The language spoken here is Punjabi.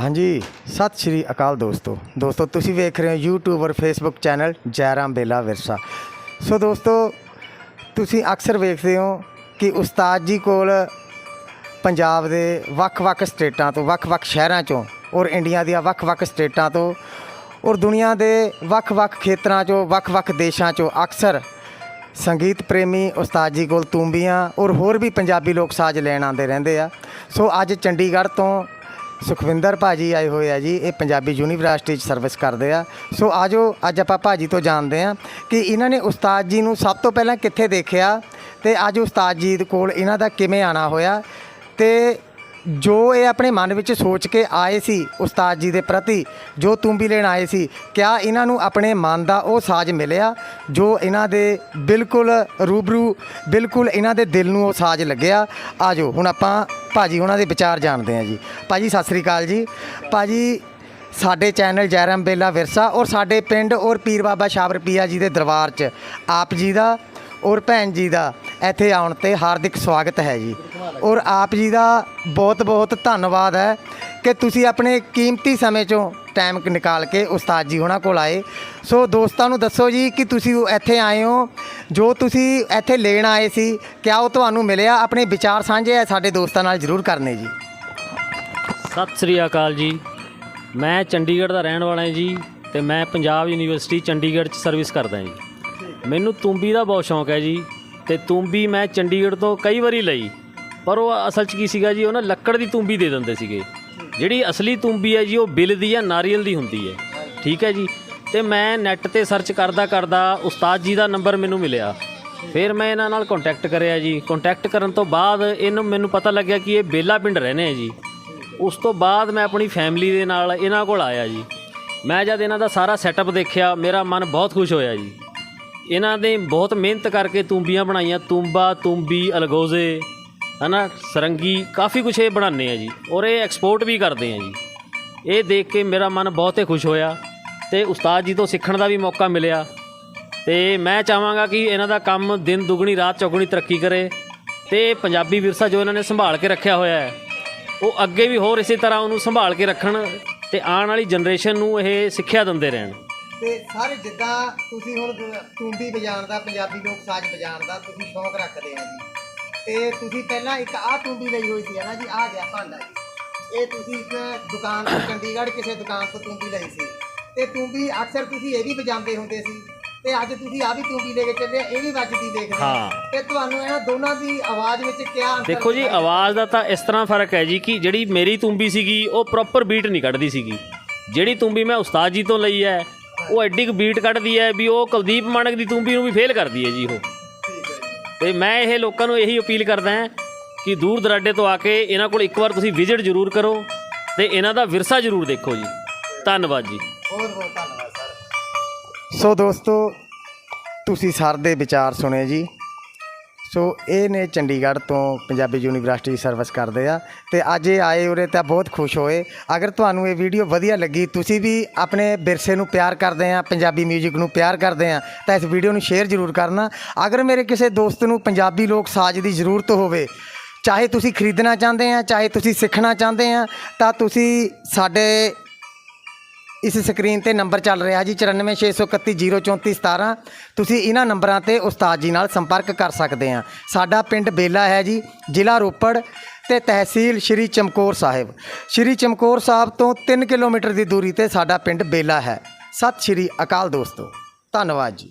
ਹਾਂਜੀ, ਸਤਿ ਸ਼੍ਰੀ ਅਕਾਲ ਦੋਸਤੋ। ਦੋਸਤੋ, ਤੁਸੀਂ ਵੇਖ ਰਹੇ ਹੋ YouTube ਔਰ Facebook channel Jairam Bela Virsa. So ਦੋਸਤੋ, ਤੁਸੀਂ ਅਕਸਰ ਵੇਖਦੇ ਹੋ ਕਿ ਉਸਤਾਦ ਜੀ ਕੋਲ ਪੰਜਾਬ ਦੇ ਵੱਖ-ਵੱਖ ਸਟੇਟਾਂ ਤੋਂ, ਵੱਖ-ਵੱਖ ਸ਼ਹਿਰਾਂ ਚੋਂ ਔਰ ਇੰਡੀਆ ਦੀਆਂ ਵੱਖ-ਵੱਖ ਸਟੇਟਾਂ ਤੋਂ ਔਰ ਦੁਨੀਆ ਦੇ ਵੱਖ-ਵੱਖ ਖੇਤਰਾਂ ਚੋਂ, ਵੱਖ-ਵੱਖ ਦੇਸ਼ਾਂ ਚੋਂ ਅਕਸਰ ਸੰਗੀਤ ਪ੍ਰੇਮੀ ਉਸਤਾਦ ਜੀ ਕੋਲ ਤੂੰਬੀਆਂ ਔਰ ਹੋਰ ਵੀ ਪੰਜਾਬੀ ਲੋਕ ਸਾਜ਼ ਲੈਣ ਆਉਂਦੇ ਰਹਿੰਦੇ ਆ। ਸੋ ਅੱਜ ਚੰਡੀਗੜ੍ਹ ਤੋਂ ਸੁਖਵਿੰਦਰ ਭਾਜੀ ਆਏ ਹੋਏ ਆ ਜੀ, ਇਹ ਪੰਜਾਬੀ ਯੂਨੀਵਰਸਿਟੀ 'ਚ ਸਰਵਿਸ ਕਰਦੇ ਆ। ਸੋ ਆਜੋ, ਅੱਜ ਆਪਾਂ ਭਾਜੀ ਤੋਂ ਜਾਣਦੇ ਆ ਕਿ ਇਹਨਾਂ ਨੇ ਉਸਤਾਦ ਜੀ ਨੂੰ ਸਭ ਤੋਂ ਪਹਿਲਾਂ ਕਿੱਥੇ ਦੇਖਿਆ ਤੇ ਅੱਜ ਉਸਤਾਦ ਜੀ ਦੇ ਕੋਲ ਇਹਨਾਂ ਦਾ ਕਿਵੇਂ ਆਣਾ ਹੋਇਆ ਤੇ ਜੋ ਇਹ ਆਪਣੇ ਮਨ ਵਿੱਚ ਸੋਚ ਕੇ ਆਏ ਸੀ ਉਸਤਾਦ ਜੀ ਦੇ ਪ੍ਰਤੀ, ਜੋ ਤੂੰਬੀ ਲੈਣ ਆਏ ਸੀ, ਕਿਆ ਇਹਨਾਂ ਨੂੰ ਆਪਣੇ ਮਨ ਦਾ ਉਹ ਸਾਜ਼ ਮਿਲਿਆ, ਜੋ ਇਹਨਾਂ ਦੇ ਬਿਲਕੁਲ ਰੂਬਰੂ, ਬਿਲਕੁਲ ਇਹਨਾਂ ਦੇ ਦਿਲ ਨੂੰ ਉਹ ਸਾਜ਼ ਲੱਗਿਆ? ਆਜੋ, ਹੁਣ ਆਪਾਂ ਭਾਜੀ ਉਹਨਾਂ ਦੇ ਵਿਚਾਰ ਜਾਣਦੇ ਹਾਂ ਜੀ। ਭਾਜੀ, ਸਤਿ ਸ੍ਰੀ ਅਕਾਲ ਜੀ। ਭਾਜੀ, ਸਾਡੇ ਚੈਨਲ ਜੈਰਮ ਬੇਲਾ ਵਿਰਸਾ ਔਰ ਸਾਡੇ ਪਿੰਡ ਔਰ ਪੀਰ ਬਾਬਾ ਸ਼ਾਬਰਪੀਆ ਜੀ ਦੇ ਦਰਬਾਰ 'ਚ, ਆਪ ਜੀ ਦਾ ਔਰ ਭੈਣ ਜੀ ਦਾ ਇੱਥੇ ਆਉਣ ਤੇ ਹਾਰਦਿਕ ਸਵਾਗਤ ਹੈ ਜੀ। ਔਰ ਆਪ ਜੀ ਦਾ ਬਹੁਤ ਬਹੁਤ ਧੰਨਵਾਦ ਹੈ ਕਿ ਤੁਸੀਂ ਆਪਣੇ ਕੀਮਤੀ ਸਮੇਂ ਚੋਂ ਟਾਈਮ ਨਿਕਾਲ ਕੇ ਉਸਤਾਦ ਜੀ ਉਹਨਾਂ ਕੋਲ ਆਏ। ਸੋ ਦੋਸਤਾਂ ਨੂੰ ਦੱਸੋ ਜੀ ਕਿ ਤੁਸੀਂ ਇੱਥੇ ਆਏ ਹੋ, ਜੋ ਤੁਸੀਂ ਇੱਥੇ ਲੈਣ ਆਏ ਸੀ, ਕਿਆ ਉਹ ਤੁਹਾਨੂੰ ਮਿਲਿਆ? ਆਪਣੇ ਵਿਚਾਰ ਸਾਂਝੇ ਹੈ ਸਾਡੇ ਦੋਸਤਾਂ ਨਾਲ ਜ਼ਰੂਰ ਕਰਨੇ ਜੀ। ਸਤਿ ਸ੍ਰੀ ਅਕਾਲ ਜੀ। ਮੈਂ ਚੰਡੀਗੜ੍ਹ ਦਾ ਰਹਿਣ ਵਾਲਾ ਹਾਂ ਜੀ ਤੇ ਮੈਂ ਪੰਜਾਬ ਯੂਨੀਵਰਸਿਟੀ ਚੰਡੀਗੜ੍ਹ 'ਚ ਸਰਵਿਸ ਕਰਦਾ ਜੀ। ਮੈਨੂੰ ਤੂੰਬੀ ਦਾ ਬਹੁਤ ਸ਼ੌਂਕ ਹੈ ਜੀ। ਤੇ ਤੂੰਬੀ ਮੈਂ ਚੰਡੀਗੜ੍ਹ ਤੋਂ ਕਈ ਵਾਰੀ ਲਈ। ਪਰ ਉਹ ਅਸਲ 'ਚ ਕੀ ਸੀਗਾ ਜੀ, ਉਹ ਨਾ ਲੱਕੜ ਦੀ ਤੂੰਬੀ ਦੇ ਦਿੰਦੇ ਸੀਗੇ। ਜਿਹੜੀ ਅਸਲੀ ਤੂੰਬੀ ਹੈ ਜੀ, ਉਹ ਬਿੱਲ ਦੀ ਜਾਂ ਨਾਰੀਅਲ ਦੀ ਹੁੰਦੀ ਹੈ। ਠੀਕ ਹੈ ਜੀ। ਤੇ ਮੈਂ ਨੈੱਟ ਤੇ ਸਰਚ ਕਰਦਾ ਕਰਦਾ ਉਸਤਾਦ ਜੀ ਦਾ ਨੰਬਰ ਮੈਨੂੰ ਮਿਲਿਆ। ਫਿਰ ਮੈਂ ਇਹਨਾਂ ਨਾਲ ਕੰਟੈਕਟ ਕਰਿਆ ਜੀ। ਕੰਟੈਕਟ ਕਰਨ ਤੋਂ ਬਾਅਦ ਇਹਨੂੰ ਮੈਨੂੰ ਪਤਾ ਲੱਗਿਆ ਕਿ ਇਹ ਬੇਲਾ ਪਿੰਡ ਰਹਿੰਦੇ ਆ ਜੀ। ਉਸ ਤੋਂ ਬਾਅਦ ਮੈਂ ਆਪਣੀ ਫੈਮਿਲੀ ਦੇ ਨਾਲ ਇਹਨਾਂ ਕੋਲ ਆਇਆ ਜੀ। ਮੈਂ ਜਦ ਇਹਨਾਂ ਦਾ ਸਾਰਾ ਸੈਟਅਪ ਦੇਖਿਆ, ਮੇਰਾ ਮਨ ਬਹੁਤ ਖੁਸ਼ ਹੋਇਆ ਜੀ। ਇਹਨਾਂ ਨੇ ਬਹੁਤ ਮਿਹਨਤ ਕਰਕੇ ਤੂੰਬੀਆਂ ਬਣਾਈਆਂ, ਤੂੰਬਾ, ਤੂੰਬੀ, ਅਲਗੋਜ਼ੇ, ਹਨਾ, ਸਰੰਗੀ, ਕਾਫੀ ਕੁਝ ਇਹ ਬਣਾਉਂਦੇ ਆ ਜੀ ਔਰ ਇਹ ਐਕਸਪੋਰਟ ਵੀ ਕਰਦੇ ਆ ਜੀ। ਇਹ ਦੇਖ ਕੇ ਮੇਰਾ ਮਨ ਬਹੁਤ ਹੀ ਖੁਸ਼ ਹੋਇਆ ਤੇ ਉਸਤਾਦ ਜੀ ਤੋਂ ਸਿੱਖਣ ਦਾ ਵੀ ਮੌਕਾ ਮਿਲਿਆ ਤੇ ਮੈਂ ਚਾਹਾਂਗਾ ਕਿ ਇਹਨਾਂ ਦਾ ਕੰਮ ਦਿਨ ਦੁਗਣੀ, ਰਾਤ ਚੌਗਣੀ ਤਰੱਕੀ ਕਰੇ ਤੇ ਪੰਜਾਬੀ ਵਿਰਸਾ ਜੋ ਇਹਨਾਂ ਨੇ ਸੰਭਾਲ ਕੇ ਰੱਖਿਆ ਹੋਇਆ ਹੈ, ਉਹ ਅੱਗੇ ਵੀ ਹੋਰ ਇਸੇ ਤਰ੍ਹਾਂ ਉਹਨੂੰ ਸੰਭਾਲ ਕੇ ਰੱਖਣ ਤੇ ਆਉਣ ਵਾਲੀ ਜਨਰੇਸ਼ਨ ਨੂੰ ਇਹ ਸਿੱਖਿਆ ਦਿੰਦੇ ਰਹਿਣ। ਤੇ ਸਾਰੇ ਜਿੱਦਾਂ ਤੁਸੀਂ ਹੁਣ ਤੂੰਬੀ ਵਜਾਉਣ ਦਾ ਪੰਜਾਬੀ ਲੋਕ ਸਾਜ਼ ਵਜਾਉਣ ਦਾ ਤੁਸੀਂ ਸ਼ੌਂਕ ਰੱਖਦੇ ਆ ਜੀ। ਤੇ ਤੁਸੀਂ ਪਹਿਲਾਂ ਇੱਕ ਆਹ ਤੂੰਬੀ ਲਈ ਹੋਈ ਸੀ ਹੈ ਨਾ ਜੀ ਆ ਗਿਆ ਭਾਂਡਾ ਜੀ। ਇਹ ਤੁਸੀਂ ਇੱਕ ਦੁਕਾਨ ਤੋਂ ਚੰਡੀਗੜ੍ਹ ਕਿਸੇ ਦੁਕਾਨ ਤੋਂ ਤੂੰਬੀ ਲਈ ਸੀ। ਤੇ ਤੂੰਬੀ ਅਕਸਰ ਤੁਸੀਂ ਇਹ ਵੀ ਵਜਾਉਂਦੇ ਹੁੰਦੇ ਸੀ। ਤੇ ਅੱਜ ਤੁਸੀਂ ਆ ਵੀ ਤੂੰਬੀ ਲੈ ਕੇ ਚੱਲੇ ਇਹ ਵੀ ਵੱਜਦੀ ਦੇਖਦੇ। ਹਾਂ। ਤੇ ਤੁਹਾਨੂੰ ਇਹਨਾਂ ਦੋਨਾਂ ਦੀ ਆਵਾਜ਼ ਵਿੱਚ ਕਿਆ ਅੰਤਰ ਦੇਖੋ ਜੀ ਆਵਾਜ਼ ਦਾ ਤਾਂ ਇਸ ਤਰ੍ਹਾਂ ਫ਼ਰਕ ਹੈ ਜੀ ਕਿ ਜਿਹੜੀ ਮੇਰੀ ਤੂੰਬੀ ਸੀਗੀ ਉਹ ਪ੍ਰੋਪਰ ਬੀਟ ਨਹੀਂ ਕੱਢਦੀ ਸੀਗੀ। ਜਿਹੜੀ ਤੂੰਬੀ ਮੈਂ ਉਸਤਾਦ ਜੀ ਤੋਂ ਲਈ ਹੈ ਉਹ ਐਡੀ ਕੁ ਬੀਟ ਕੱਢਦੀ ਹੈ ਵੀ ਉਹ ਕੁਲਦੀਪ ਮਾਨਕ ਦੀ ਤੂੰਬੀ ਨੂੰ ਵੀ ਫੇਲ ਕਰਦੀ ਹੈ ਜੀ ਉਹ। ਠੀਕ ਤੇ ਮੈਂ ਇਹ ਲੋਕਾਂ ਨੂੰ ਇਹੀ ਅਪੀਲ ਕਰਦਾ ਹਾਂ ਕਿ ਦੂਰ ਦਰਾਡੇ ਤੋਂ ਆ ਕੇ ਇਹਨਾਂ ਕੋਲ ਇੱਕ ਵਾਰ ਤੁਸੀਂ ਵਿਜ਼ਿਟ ਜ਼ਰੂਰ ਕਰੋ ਤੇ ਇਹਨਾਂ ਦਾ ਵਿਰਸਾ ਜ਼ਰੂਰ ਦੇਖੋ ਜੀ। ਧੰਨਵਾਦ ਜੀ। ਬਹੁਤ ਬਹੁਤ ਧੰਨਵਾਦ ਸਰ। ਸੋ ਦੋਸਤੋ, ਤੁਸੀਂ ਸਰ ਦੇ ਵਿਚਾਰ ਸੁਣੇ ਜੀ। ਸੋ ਇਹ ਨੇ ਚੰਡੀਗੜ੍ਹ ਤੋਂ ਪੰਜਾਬੀ ਯੂਨੀਵਰਸਿਟੀ ਸਰਵਿਸ ਕਰਦੇ ਆ ਤੇ ਅੱਜ ਇਹ ਆਏ ਉਰੇ ਤਾਂ ਬਹੁਤ ਖੁਸ਼ ਹੋਏ। ਅਗਰ ਤੁਹਾਨੂੰ ਇਹ ਵੀਡੀਓ ਵਧੀਆ ਲੱਗੀ, ਤੁਸੀਂ ਵੀ ਆਪਣੇ ਵਿਰਸੇ ਨੂੰ ਪਿਆਰ ਕਰਦੇ ਆ, ਪੰਜਾਬੀ 뮤직 ਨੂੰ ਪਿਆਰ ਕਰਦੇ ਆ, ਤਾਂ ਇਸ ਵੀਡੀਓ ਨੂੰ ਸ਼ੇਅਰ ਜ਼ਰੂਰ ਕਰਨਾ। ਅਗਰ ਮੇਰੇ ਕਿਸੇ ਦੋਸਤ ਨੂੰ ਪੰਜਾਬੀ ਲੋਕ ਸਾਜ਼ ਦੀ ਜ਼ਰੂਰਤ ਹੋਵੇ, ਚਾਹੇ ਤੁਸੀਂ ਖਰੀਦਣਾ ਚਾਹੁੰਦੇ ਆ, ਚਾਹੇ ਤੁਸੀਂ ਸਿੱਖਣਾ ਚਾਹੁੰਦੇ ਆ, ਤਾਂ ਤੁਸੀਂ ਸਾਡੇ ਇਸ ਸਕਰੀਨ ਤੇ ਨੰਬਰ ਚੱਲ ਰਿਹਾ ਜੀ 9461303417 ਤੁਸੀਂ ਇਹਨਾਂ ਨੰਬਰਾਂ ਤੇ ਉਸਤਾਦ ਜੀ ਨਾਲ ਸੰਪਰਕ ਕਰ ਸਕਦੇ ਆ ਸਾਡਾ ਪਿੰਡ ਬੇਲਾ ਹੈ ਜੀ, ਜ਼ਿਲ੍ਹਾ ਰੋਪੜ ਤੇ ਤਹਿਸੀਲ ਸ਼੍ਰੀ ਚਮਕੌਰ ਸਾਹਿਬ। ਸ਼੍ਰੀ ਚਮਕੌਰ ਸਾਹਿਬ ਤੋਂ 3 ਕਿਲੋਮੀਟਰ ਦੀ ਦੂਰੀ ਤੇ ਸਾਡਾ ਪਿੰਡ ਬੇਲਾ ਹੈ। ਸਤਿ ਸ਼੍ਰੀ ਅਕਾਲ ਦੋਸਤੋ। ਧੰਨਵਾਦ ਜੀ।